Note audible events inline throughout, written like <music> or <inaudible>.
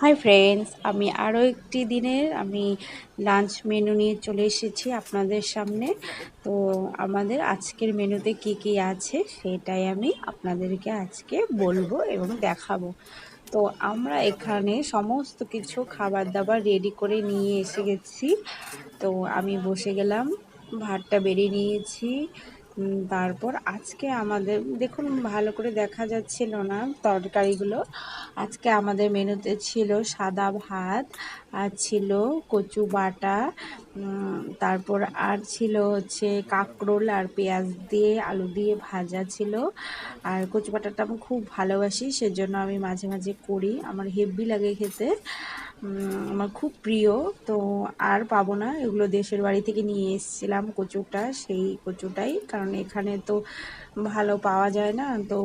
Hi friends আমি আরও একটি দিনের, আমি লাঞ্চ মেনু নিয়ে চলে এসেছি আপনাদের সামনে। তো আমাদের আজকের মেনুতে কি কি আছে, সেটাই আমি আপনাদেরকে আজকে বলব এবং দেখাবো। তো আমরা এখানে সমস্ত কিছু খাবার দাবার রেডি করে নিয়ে এসে গেছি। তো আমি বসে গেলাম, ভাতটা বেরিয়ে নিয়েছি। তারপর আজকে আমাদের, দেখুন, ভালো করে দেখা যাচ্ছিল না তরকারিগুলো। আজকে আমাদের মেনুতে ছিল সাদা ভাত, আর ছিল কচু বাটা তারপর আর ছিল হচ্ছে কাঁকরোল আর পেঁয়াজ দিয়ে আলু দিয়ে ভাজা ছিল। আর কচু বাটাটা আমি খুব ভালোবাসি, সেজন্য আমি মাঝে মাঝে করি। আমার হেভি লাগে খেতে। আমার খুব প্রিয়। তো আর পাবো না। এগুলো দেশের বাড়ি থেকে নিয়ে এসেছিলাম কচুটা। সেই কচুটাই। কারণ এখানে তো ভালো পাওয়া যায় না। তো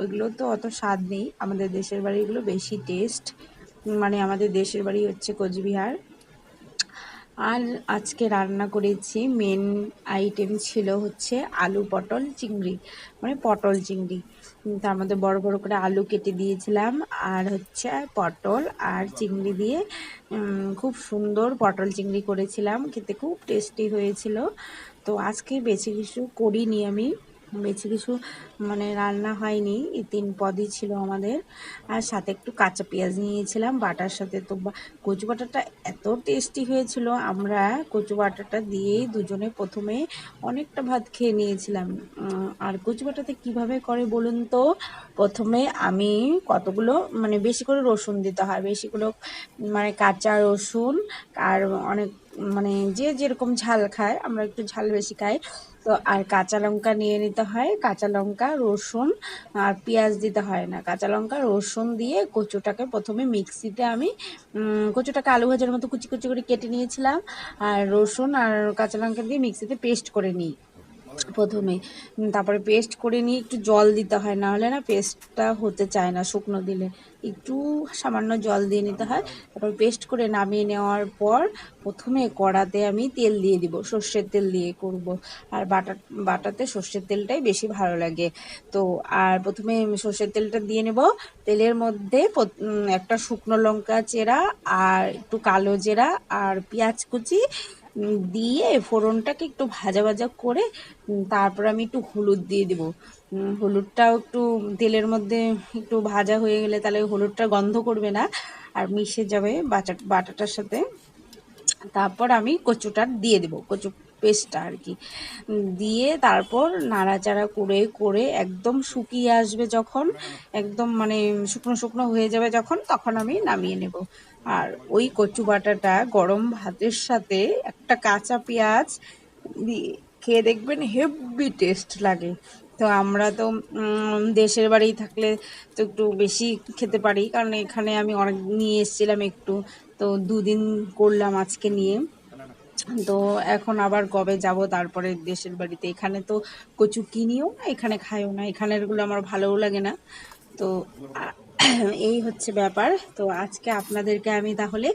ওইগুলো তো অত স্বাদ নেই। আমাদের দেশের বাড়িগুলো বেশি টেস্ট মানে আমাদের দেশের বাড়ি হচ্ছে কোচবিহার। আর আজকে রান্না করেছি মেন আইটেম ছিল হচ্ছে আলু পটল চিংড়ি মানে পটল চিংড়ি। তার মধ্যে বড় বড় করে আলু কেটে দিয়েছিলাম আর হচ্ছে পটল আর চিংড়ি দিয়ে খুব সুন্দর পটল চিংড়ি করেছিলাম। খেতে খুব টেস্টি হয়েছিল। তো আজকে বেশি কিছু করিনি আমি। বেশি কিছু মানে রান্না হয়নি এই তিন পদই ছিল আমাদের। আর সাথে একটু কাঁচা পেঁয়াজ নিয়েছিলাম, বাটার সাথে তো কচু বাটাটা এত টেস্টি হয়েছিল, আমরা কচু বাটাটা দিয়েই দুজনে প্রথমে অনেকটা ভাত খেয়ে নিয়েছিলাম। আর কচু বাটাতে কীভাবে করে বলুন তো? প্রথমে আমি কতগুলো মানে বেশি করে রসুন দিতে হয়, বেশি করে মানে কাঁচা রসুন, আর অনেক মানে যে যেরকম ঝাল খায়, আমরা একটু ঝাল বেশি খাই। তো আর কাঁচা লঙ্কা নিয়ে নিতে হয়। কাঁচা লঙ্কা, রসুন আর পেঁয়াজ দিতে হয় না। কাঁচা লঙ্কা, রসুন দিয়ে কচুটাকে প্রথমে মিক্সিতে আমি কচুটাকে আলু ভাজার মতো কুচি কুচি করে কেটে নিয়েছিলাম। আর রসুন আর কাঁচা লঙ্কা দিয়ে মিক্সিতে পেস্ট করে নিই। প্রথমে তারপরে পেস্ট করে নিয়ে একটু জল দিতে হয় না হলে না পেস্টটা হতে চায় না শুকনো দিলে। একটু সামান্য জল দিয়ে নিতে হয়, তারপর পেস্ট করে নামিয়ে নেওয়ার পর প্রথমে কড়াতে আমি তেল দিয়ে দিব, সর্ষের তেল দিয়ে করব। আর বাটা বাটাতে সর্ষের তেলটাই বেশি ভালো লাগে। তো আর প্রথমে সর্ষের তেলটা দিয়ে নেব, তেলের মধ্যে একটা শুকনো লঙ্কা চেরা আর একটু কালো জেরা আর পেঁয়াজ কুচি দিয়ে ফোড়নটাকে একটু ভাজা ভাজা করে তারপর আমি একটু হলুদ দিয়ে দেবো। হলুদটাও একটু তেলের মধ্যে একটু ভাজা হয়ে গেলে তাহলে হলুদটা গন্ধ করবে না আর মিশে যাবে বাটা, বাটাটার সাথে। তারপর আমি কচুটা দিয়ে দেবো। কচু পেস্টটা আর কি। দিয়ে তারপর নাড়াচাড়া করে করে একদম শুকিয়ে আসবে যখন, একদম মানে শুকনো শুকনো হয়ে যাবে যখন, তখন আমি নামিয়ে নেব। আর ওই কচু বাটাটা গরম ভাতের সাথে একটা কাঁচা পেঁয়াজ দিয়ে খেয়ে দেখবেন হেভি টেস্ট লাগে। তো আমরা তো দেশের বাড়ি থাকলে তো একটু বেশি খেতে পারি, কারণ এখানে আমি অনেক, নিয়ে এসেছিলাম একটু। তো দুদিন করলাম আজকে নিয়ে। তো এখন আবার কবে যাব? তারপরে দেশের বাড়িতে। এখানে তো কচু কিনিও না, এখানে খাইও না। এখানেরগুলো আমার ভালোও লাগে না। তো এই হচ্ছে ব্যাপার। তো আজকে আপনাদেরকে আমি তাহলে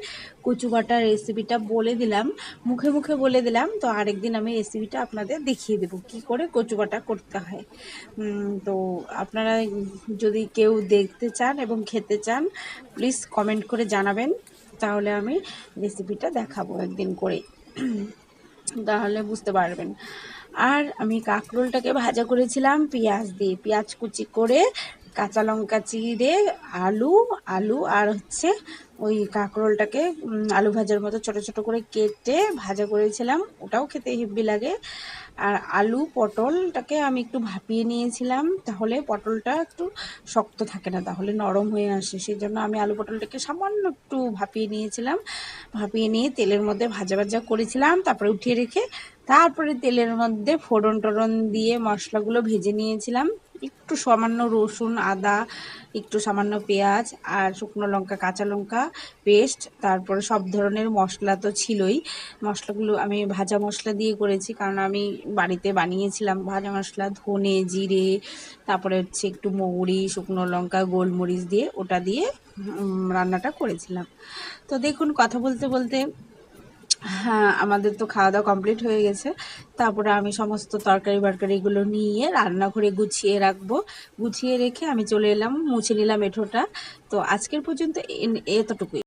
কচু বাটার রেসিপিটা বলে দিলাম। মুখে মুখে বলে দিলাম। তো আরেকদিন আমি রেসিপিটা আপনাদের দেখিয়ে দেবো কি করে কচু বাটা করতে হয়। তো আপনারা যদি কেউ দেখতে চান এবং খেতে চান প্লিজ কমেন্ট করে জানাবেন। তাহলে আমি রেসিপিটা দেখাবো একদিন করে। <clears throat> তাহলে বুঝতে পারবেন। আর আমি কাঁকরোলটাকে ভাজা করেছিলাম পেঁয়াজ দিয়ে। পেঁয়াজ কুচি করে কাঁচা লঙ্কা চিড়ে, আলু আলু আর হচ্ছে ওই কাঁকরোলটাকে আলু ভাজার মতো ছোট ছোট করে কেটে ভাজা করেছিলাম। ওটাও খেতে হেব্বি লাগে। আর আলু পটলটাকে আমি একটু ভাপিয়ে নিয়েছিলাম। তাহলে পটলটা একটু শক্ত থাকে না, তাহলে নরম হয়ে আসে। সেই জন্য আমি আলু পটলটাকে সামান্য একটু ভাপিয়ে নিয়েছিলাম। ভাপিয়ে নিয়ে তেলের মধ্যে ভাজা ভাজা করেছিলাম। তারপরে উঠিয়ে রেখে তারপরে তেলের মধ্যে ফোড়ন টোড়ন দিয়ে মশলাগুলো ভেজে নিয়েছিলাম। একটু সামান্য রসুন, আদা, একটু সামান্য পেঁয়াজ আর শুকনো লঙ্কা, কাঁচা লঙ্কা, পেস্ট, তারপরে সব ধরনের মশলা তো ছিলই। মশলাগুলো আমি ভাজা মশলা দিয়ে করেছি কারণ আমি বাড়িতে বানিয়েছিলাম ভাজা মশলা, ধনে, জিরে, তারপরে হচ্ছে একটু মৌরি, শুকনো লঙ্কা, গোলমরিচ দিয়ে ওটা দিয়ে রান্নাটা করেছিলাম। তো দেখুন কথা বলতে বলতে হ্যাঁ আমাদের তো খাওয়া দাওয়া কমপ্লিট হয়ে গেছে। তারপরে আমি সমস্ত তরকারি বারকারিগুলো নিয়ে রান্নাঘরে গুছিয়ে রাখব। গুছিয়ে রেখে আমি চলে এলাম, মুছে নিলাম এঠোটা। তো আজকের পর্যন্ত এতটুকুই।